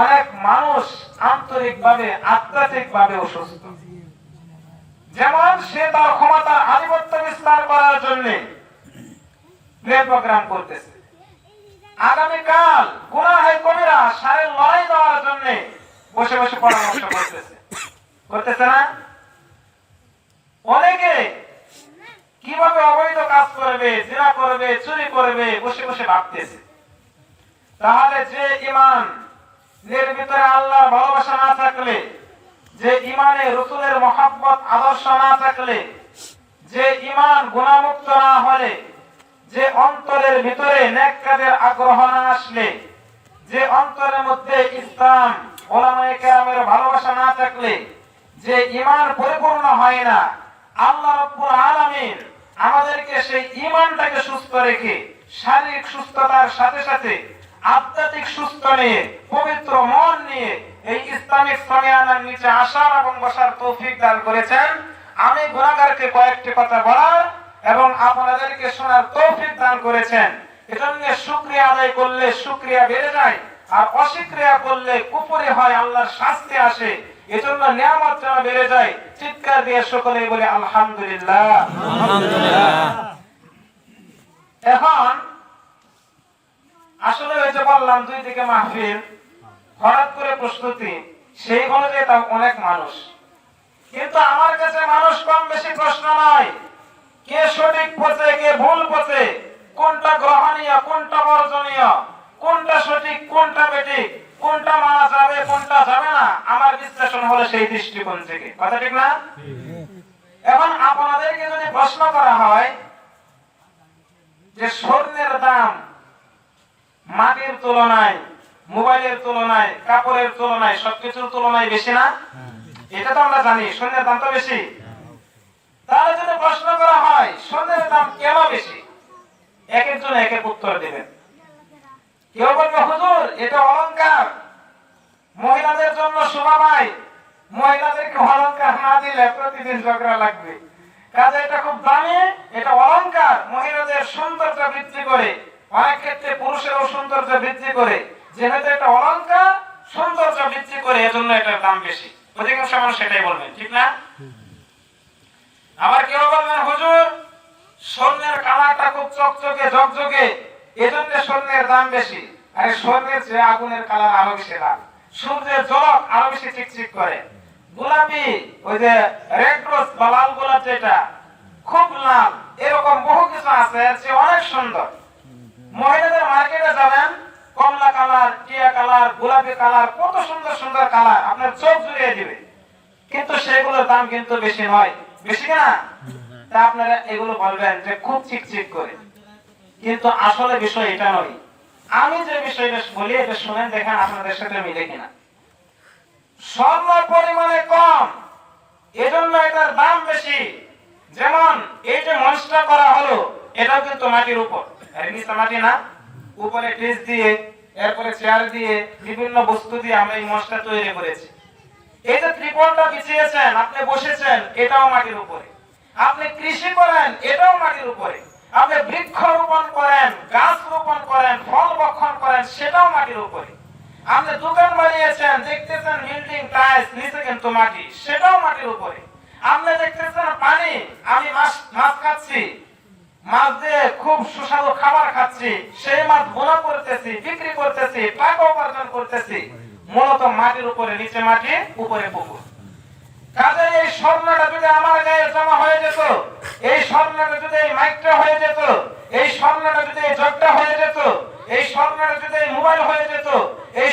অনেক মানুষ আন্তরিকভাবে, আধ্যাত্মিকভাবে অসুস্থ। যেমন সে তার ক্ষমতার আধিপত্য বিস্তার করার জন্য কবিরা সারের লড়াই দেওয়ার জন্য বসে বসে পরামর্শ করতেছে। করতেছে না? অনেকে কীভাবে অবৈধ কাজ করবে জিনা করবে, চুরি করবে, বসে বসে ভাবতেছে। তাহলে যে ইমান এর ভিতরে আল্লাহ ভালোবাসা না থাকলে, যে ইমানে রসুলের মহাব্বত, আদর্শ না থাকলে, যে ইমান গুণামুক্ত না হলে, যে অন্তরের ভিতরে নেক কাজের আগ্রহ না আসলে, যে অন্তরের মধ্যে ইসলাম, ওলামায়ে ভালোবাসা না থাকলে, যে ইমান পরিপূর্ণ হয় না, আল্লাহ রব্বুল আলামিন আমাদেরকে সেই ইমানটাকে সুস্থ রেখে, শারীরিক সুস্থতার সাথে সাথে আধ্যাত্মিক সুস্থ নিয়ে পবিত্র মন নিয়ে এই ইসলামিক সামিয়ানার নিচে আসার এবং বসার তৌফিক দান করেছেন। আমি গুণাগারকে কয়েকটি কথা বলার এবং আপনাদেরকে শোনার তৌফিক দান করেছেন। এজন্য শুক্রিয়া আদায় করলে শুক্রিয়া বেড়ে যায় আর অস্বীক্রিয়া করলে কুপুরি হয় আল্লাহর শাস্তি আসে। এজন্য নিয়ামত যেন বেড়ে যায় চিৎকার দিয়ে সকলেই বলে আলহামদুলিল্লাহ। এখন আসলে ওই যে বললাম, দুই দিকে মাহফিল, হঠাৎ করে প্রস্তুতি সেই অনুযায়ী তা অনেক মানুষ। কিন্তু আমার কাছে মানুষ কম বেশি প্রশ্ন নয় কে সঠিক পথে, কে ভুল পথে, কোনটা গ্রহণীয়, কোনটা বর্জনীয়, কোনটা সঠিক, কোনটা বেঠিক, কোনটা মানা যাবে, কোনটা যাবে না, আমার বিশ্লেষণ হলো সেই দৃষ্টিকোণ থেকে। কথা ঠিক না? এখন আপনাদেরকে যদি প্রশ্ন করা হয় যে স্বর্ণের দাম মাটির তুলনায়, মোবাইলের তুলনায়, কাপড়ের তুলনায়, সবকিছুর তুলনায় বেশি না? এটা তো আমরা জানি, স্বর্ণের দাম তো বেশি। তাহলে যদি প্রশ্ন করা হয়, স্বর্ণের দাম কেন বেশি? এক একজন এক এক উত্তর দেবেন। কেউ বলবে, হুজুর, এটা অলংকার। মহিলাদের জন্য শোভা পায়। মহিলাদেরকে অলংকার না দিলে প্রতিদিন ঝগড়া লাগবে। কাজে এটা খুব দামি, এটা অলংকার। মহিলাদের সৌন্দর্য বৃদ্ধি করে অনেক ক্ষেত্রে পুরুষেরও সৌন্দর্য বৃদ্ধি করে দাম বেশি। অধিকাংশ মানুষ সেটাই আবার কেউ বলবেন, হুজুর, স্বর্ণের কালারটা খুব চকচকে, ঝকঝকে, এজন্য স্বর্ণের দাম বেশি। আর স্বর্ণের চেয়ে আগুনের কালার আরও বেশি লাল, সূর্যের জলক আরও বেশি চিকচিক করে। গোলাপি, ওই যে রেড রোজ বা লাল গোলাপ যেটা, খুব লাল, এরকম বহু কিছু আছে চেয়ে অনেক সুন্দর মহিলাদের মার্কেটে যাবেন কমলা কালার টিয়া কালার, গোলাপি কালার, কত সুন্দর সুন্দর কালার, আপনার চোখ জুড়িয়ে দিবে। কিন্তু সেগুলোর দাম কিন্তু বেশি নয়। বেশি না? তা আপনারা এগুলো বলবেন যে খুব চিকচিক করে। কিন্তু আসলে বিষয় এটা নয়। আমি যে বিষয়টা বলি, এটা শুনেন, দেখেন আপনাদের সাথে মিলে কিনা। স্বর্ণ পরিমাণে কম, এজন্য এটার দাম বেশি। যেমন এই যে মঞ্চটা করা হলো, এটাও কিন্তু মাটির উপর। মাটি না, উপরে টেজ দিয়ে এরপরে চেয়ার দিয়ে বিভিন্ন বস্তু দিয়ে আমরা এই মঞ্চটা তৈরি করেছি। এই যে ত্রিপলটা বিছিয়েছেন, আপনি বসেছেন, এটাও মাটির উপরে। আপনি কৃষি করেন, এটাও মাটির উপরে। আপনি বৃক্ষ রোপণ করেন, গাছ রোপণ করেন, ফল বক্ষণ করেন, সেটাও মাটির উপরে। আপনি দোকান বানিয়েছেন, দেখতেছেন বিল্ডিং, টাইলস, নিচে কিন্তু মাটি, সেটাও মাটির উপরে। আপনি দেখতেছেন পানি, আমি মাছ মাছ খাচ্ছি মাছ দিয়ে খুব সুস্বাদু খাবার খাচ্ছি। সেই মাছ করতেছি, বিক্রি করতেছি টাকা উপার্জন করতেছি। মূলত মাটির উপরে, নিচে মাটি, উপরে পুকুর। মোবাইল হয়ে যেত, এই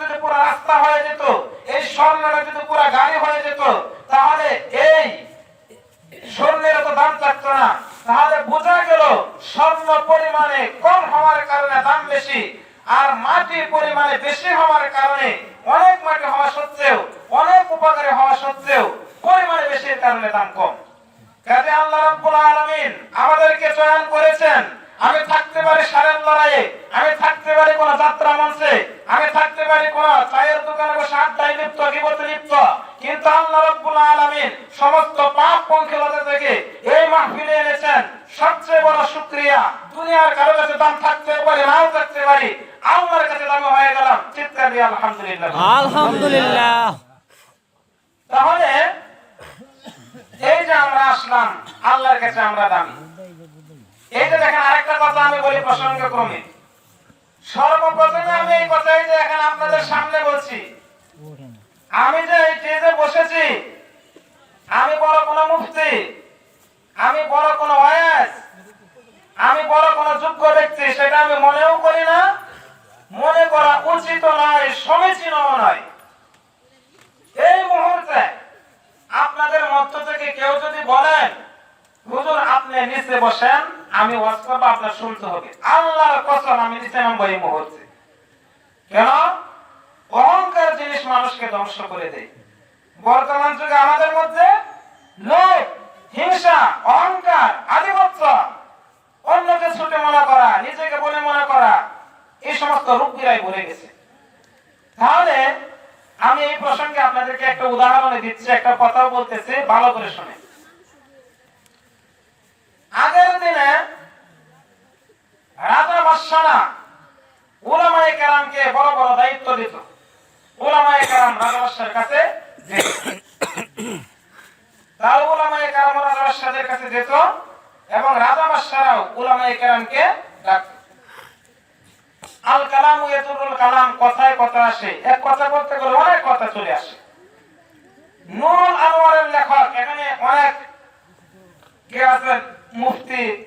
যদি পুরো রাস্তা হয়ে যেত, এই স্বর্ণটা যদি পুরো গাড়ি হয়ে যেত, তাহলে এই স্বর্ণের দাম থাকতো না। তাহলে বোঝা গেল স্বর্ণ পরিমাণে কম হওয়ার কারণে দাম বেশি আর মাটি পরিমাণে বেশি হওয়ার কারণে অনেক মাটি হওয়া সত্ত্বেও, অনেক উপকারী হওয়া সত্ত্বেও পরিমাণে বেশির কারণে দাম কম। কাজে আল্লাহ রাব্বুল আলামিন আমাদেরকে চয়ন করেছেন, আমি থাকতে পারি সারের লড়াইয়ে, আমি থাকতে পারি কোন যাত্রা মঞ্চে, আমি থাকতে পারি কোন চায়ের দোকানে বসে আড্ডায় লিপ্ত, গিবতে লিপ্ত। কিন্তু আল্লাহ রাব্বুল আলামিন সমস্ত পাপ পঙ্কিলতা থেকে এই মাহফিলে এনেছেন। সবচেয়ে বড় শুকরিয়া। দুনিয়ার কারও কাছে দাম থাকতে পারে নাও থাকতে পারে। আল্লাহর কাছে দামি হয়ে গেলাম। চিৎকার দিয়ে আলহামদুলিল্লাহ। আলহামদুলিল্লাহ। তাহলে এই যে আমরা আসলাম আল্লাহর কাছে আমরা দামি। এই যে দেখেন আরেকটা কথা আমি বলি প্রসঙ্গ ক্রমে সর্বপ্রথমে আমি এই কথাই যে এখন আপনাদের সামনে বলছি আমি যে এই স্টেজে বসেছি, আমি বড় কোন মুফতি, আমি বড় কোন ওয়াজ আমি বড় কোন যোগ্য ব্যক্তি, সেটা আমি মনেও করি না, মনে করা উচিত নয় সমীচীনও নয়। এই মুহূর্তে আপনাদের মধ্য থেকে কেউ যদি বলেন, হুজুর, আপনি নিচে বসেন, আমি ওয়াজ করব, আপনার শুনতে হবে। আল্লাহর কসম, আমি নিচে নামবো এই মুহূর্তে। কেন? মানুষকে ধ্বংস করে দেয়। বর্তমান যুগে আমাদের মধ্যে লোভ, হিংসা, অহংকার, আধিপত্য অন্যকে ছুটে মনে করা, নিজেকে বলে মনে করা এই সমস্ত রূপগুলাই ভরে গেছে। তাহলে আমি এই প্রসঙ্গে আপনাদেরকে একটা উদাহরণ দিচ্ছি, একটা কথাও বলতেছি, ভালো করে শুনে। আগের দিনে রাজা বাদশারা উলামায়ে কেরামকে বড় বড় দায়িত্ব দিত। উলামায়ে কেরাম কাছে এবং রাজা বাদশারাও উলামায়ে কেরামকে ডাকত এখানে অনেক কে আছেন?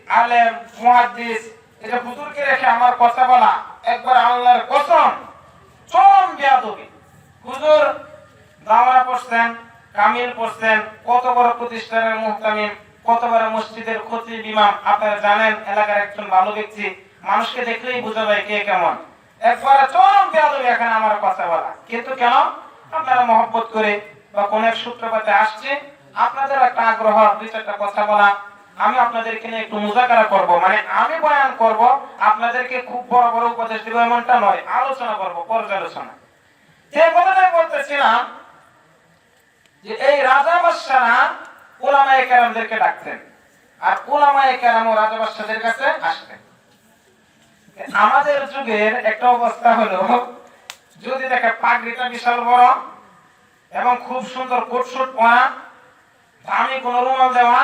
আলেম, মুহাদ্দিস এটা হুজুরকে রেখে আমার কথা বলা একবার আল্লাহর কসম, চরম বেয়াদবি। হুজুর দাওরা পড়ছেন কামিল পড়ছেন কত বড় প্রতিষ্ঠানের মুহতামিম কত বড় মসজিদের খতিব ইমাম, আপনারা জানেন, এলাকার একজন ভালো ব্যক্তি, মানুষকে দেখলেই বোঝা যায় কে কেমন। একবার চরম বেয়াদবি এখানে আমার কথা বলা। কিন্তু কেন? আপনারা মহব্বত করে বা কোন এক সূত্রপাতে আসছে, আপনাদের একটা আগ্রহ, দুই চারটা কথা বলা। আমি আপনাদেরকে নিয়ে একটু মুজাকারা করব মানে আমি বয়ান করব, আপনাদেরকে খুব বড় বড় উপদেশ দিব, এমনটা নয়, আলোচনা করব, পর্যালোচনা। বলতেছিলাম যে এই রাজা কেরামদেরকে ডাকতেন আর কেরাম ও রাজা কাছে আসতেন। আমাদের যুগের একটা অবস্থা হলো, যদি দেখে পাগড়িটা বিশাল বড় এবং খুব সুন্দর কোটশুট পরা দামি কোন রুমাল দেওয়া,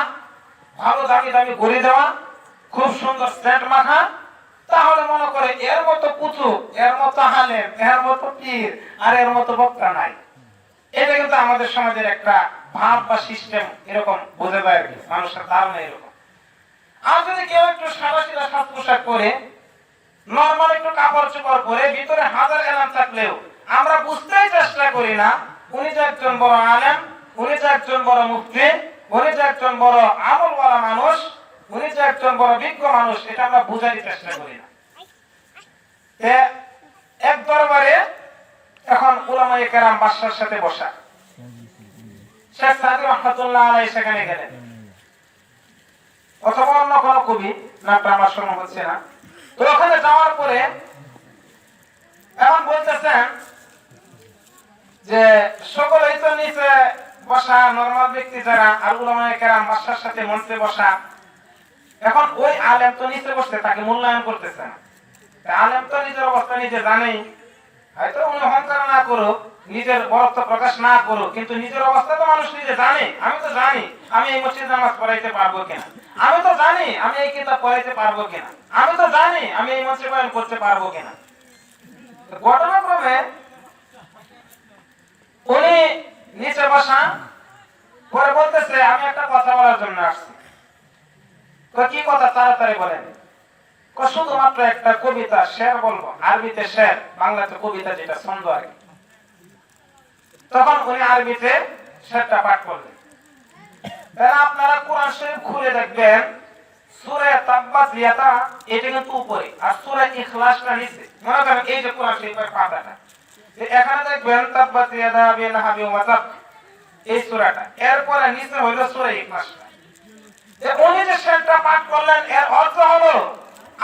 ভালো দামি দামি ঘড়ি দেওয়া, খুব সুন্দর সেন্ট মাখা তাহলে মনে করে, এর মতো পুতু এর মতো হালেম এর মতো পীর, আর এর মতো বক্তা নাই। এটা কিন্তু আমাদের সমাজের একটা ভাব বা সিস্টেম এরকম বোঝা যায় আর কি, মানুষের ধারণা এরকম। আর যদি কেউ একটু সাদা সিধা সাজ পোশাক করে নর্মাল একটু কাপড় চোপড় পরে ভিতরে হাজার এলাম থাকলেও, আমরা বুঝতেই চেষ্টা করি না, উনি যে একজন বড় আলেম, উনি যে একজন বড় মুক্তি উনি যে একজন বড় আমলওয়ালা মানুষ উনি যে একজন বড় বিজ্ঞ মানুষ, এটা আমরা বুঝারই চেষ্টা করি না। এক দরবারে এখন উলামায়ে কেরাম বাদশার সাথে বসা। শেখ সাদি রহমতুল্লাহ আলাই সেখানে গেলেন। অথবা অন্য কোনো কবি, নামটা আমার শোনা হচ্ছে না। তো ওখানে যাওয়ার পরে এখন বলতেছেন যে সকলেই তো নিচে বসা নর্মাল ব্যক্তি যারা, আর উলামায়ে কেরাম বাসার সাথে মঞ্চে বসা এখন ওই আলেম তো নিচে বসতে তাকে মূল্যায়ন করতেছে আলেম তো নিজের অবস্থা নিজে জানেই। হয়তো উনি অহংকার না করুক, নিজের বরত্ব প্রকাশ না করুক, কিন্তু নিজের অবস্থা তো মানুষ নিজে জানে। আমি তো জানি, আমি এই মসজিদ নামাজ পড়াইতে পারব কিনা। আমি তো জানি, আমি এই কিতাব পড়াইতে পারব কিনা। আমি তো জানি, আমি এই মঞ্চে বয়ান করতে পারব কিনা। ঘটনাক্রমে উনি নিচে বসা, পরে বলতেছে, আমি একটা কথা বলার জন্য আসছি। কি কথা তাড়াতাড়ি বলেন? শুধুমাত্র একটা কবিতা, শের বলব। আরবিতে শের, বাংলাতে কবিতা যেটা ছন্দ আর তখন উনি আরবিতে শেরটা পাঠ করলেন। আপনারা কোরআন শরীফ খুলে দেখবেন, সূরা তাব্বাত ইয়াতা এটা কিন্তু উপরে, আর সূরা ইখলাসটা নিচে। মনে করেন এই যে কোরআন শরীফের পাতাটা। এখানে দেখবেন, তাব্বাত ইয়াদা আবি লাহাবি ওয়া এই সূরাটা। এরপরে নিচে হইল সূরা ইখলাসটা যে উনি যে শেষটা পাঠ করলেন, এর অর্থ হলো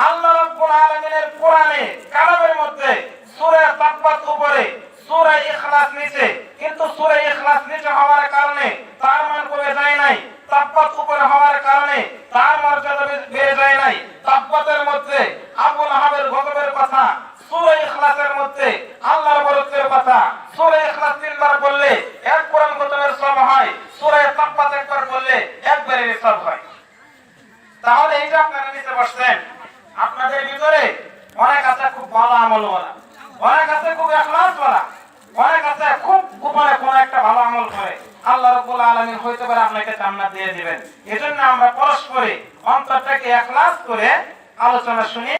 আল্লাহ রব্বুল আলামিনের কোরআনে, কালামের মধ্যে সূরা তাব্বাত উপরে, সূরা ইখলাস নিচে, কিন্তু সূরা ইখলাস নিচে হওয়ার কারণে তার মান কমে যায় নাই তাব্বাত উপরে হওয়ার কারণে তার মর্যাদা বে- বেড়ে যায় নাই তাব্বাতের মধ্যে আবুল আহাবের গজবের কথা সূরা ইখলাসের মধ্যে আল্লাহর বরত্বের কথা সূরা ইখলাস তিনবার বললে এক কোরআন খতমের সব হয় সূরা তাব্বাত একবার বললে একবারের সব হয় তাহলে এই যে আপনারা নিচে বসছেন। আপনাদের ভিতরে অনেক আছে খুব ভালো আমল বলা অনেক আছে খুব এখলাস বলা অনেক আছে খুব গোপনে কোন একটা ভালো আমল করে। আল্লাহ রব্বুল আলামিন হইতে পারে আপনাকে জান্নাত দিয়ে দিবেন। এজন্য আমরা পরস্পরে অন্তরটাকে এখলাস করে আলোচনা শুনি।